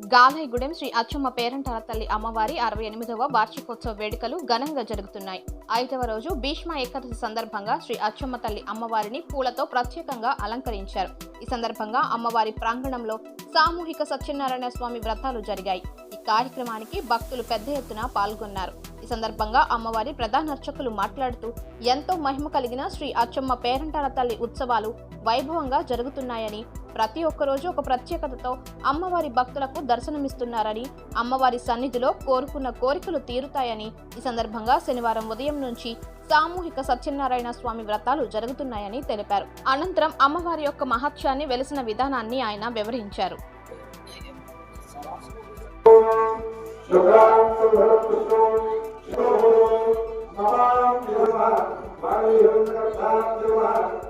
గాలైగూడెం శ్రీ అచ్చమ్మ పేరంటాల తల్లి అమ్మవారి అరవై ఎనిమిదవ వార్షికోత్సవ వేడుకలు ఘనంగా జరుగుతున్నాయి. ఐదవ రోజు భీష్మ ఏకాదశి సందర్భంగా శ్రీ అచ్చమ్మ తల్లి అమ్మవారిని పూలతో ప్రత్యేకంగా అలంకరించారు. ఈ సందర్భంగా అమ్మవారి ప్రాంగణంలో సామూహిక సత్యనారాయణ స్వామి వ్రతాలు జరిగాయి. ఈ కార్యక్రమానికి భక్తులు పెద్ద ఎత్తున పాల్గొన్నారు. ఈ సందర్భంగా అమ్మవారి ప్రధాన అర్చకులు మాట్లాడుతూ ఎంతో మహిమ కలిగిన శ్రీ అచ్చమ్మ పేరంటాల తల్లి ఉత్సవాలు వైభవంగా జరుగుతున్నాయని ప్రతి ఒక్క రోజు ఒక ప్రత్యేకతతో అమ్మవారి భక్తులకు దర్శనమిస్తున్నారని అమ్మవారి సన్నిధిలో కోరుకున్న కోరికలు తీరుతాయని ఈ సందర్భంగా శనివారం ఉదయం నుంచి సామూహిక సత్యనారాయణ స్వామి వ్రతాలు జరుగుతున్నాయని తెలిపారు. అనంతరం అమ్మవారి యొక్క మహత్యాన్ని వెలిసిన విధానాన్ని ఆయన వివరించారు. దిశో కింద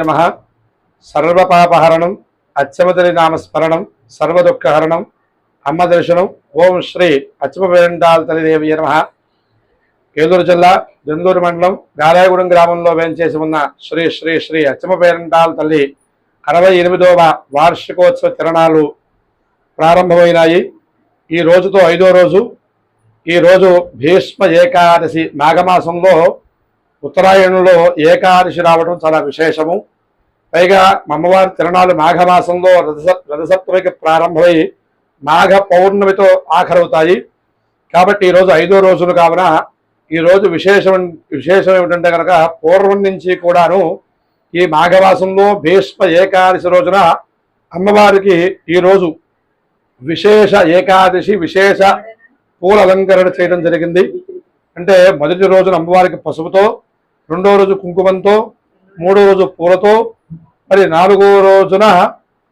నమ సర్వపాపహరణం అచ్చమతలి నామస్మరణం సర్వదుఃఖహరణం అమ్మ దర్శనం ఓం శ్రీ అచ్చమ తల్లిదేవి నమ. ఏలూరు జిల్లా జందూరు మండలం గాలాయగూడెం గ్రామంలో వేంచేసి ఉన్న శ్రీ శ్రీ శ్రీ అచ్చమపేరంటాల్ తల్లి అరవై ఎనిమిదవ వార్షికోత్సవ తిరణాలు ప్రారంభమైనాయి. ఈ రోజుతో ఐదో రోజు. ఈ రోజు భీష్మ ఏకాదశి మాఘమాసంలో ఉత్తరాయణంలో ఏకాదశి రావడం చాలా విశేషము. పైగా అమ్మవారి తిరణాలు మాఘమాసంలో రథస రథసప్తమికి ప్రారంభమై మాఘ పౌర్ణమితో ఆఖరవుతాయి. కాబట్టి ఈరోజు ఐదో రోజులు కావున ఈరోజు విశేషం విశేషం ఏమిటంటే కనుక పూర్వం నుంచి కూడాను ఈ మాఘమాసంలో భీష్మ ఏకాదశి రోజున అమ్మవారికి ఈరోజు విశేష ఏకాదశి విశేష పూల అలంకరణ చేయడం జరిగింది. అంటే మొదటి రోజున అమ్మవారికి పసుపుతో రెండో రోజు కుంకుమంతో మూడో రోజు పూలతో మరి నాలుగో రోజున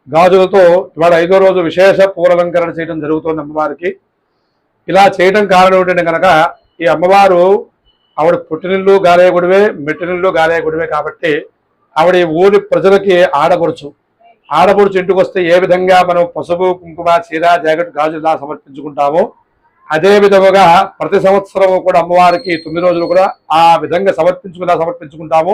గాజులతో ఇవాళ ఐదో రోజు విశేష పూల అలంకరణ చేయడం జరుగుతుంది అమ్మవారికి. ఇలా చేయడం కారణం ఏంటంటే కనుక ఈ అమ్మవారు ఆవిడ పుట్టినిల్లు గాలేగుడివే మెట్టినిల్లు గాలేగుడివే కాబట్టి ఆవిడ ఈ ఊరి ప్రజలకి ఆడపడుచు. ఆడపడుచు ఇంటికి వస్తే ఏ విధంగా మనం పసుపు కుంకుమ చీర జాకెట్ గాజు ఇలా సమర్పించుకుంటామో అదే విధముగా ప్రతి సంవత్సరము కూడా అమ్మవారికి తొమ్మిది రోజులు కూడా ఆ విధంగా సమర్పించుకున్నా సమర్పించుకుంటాము.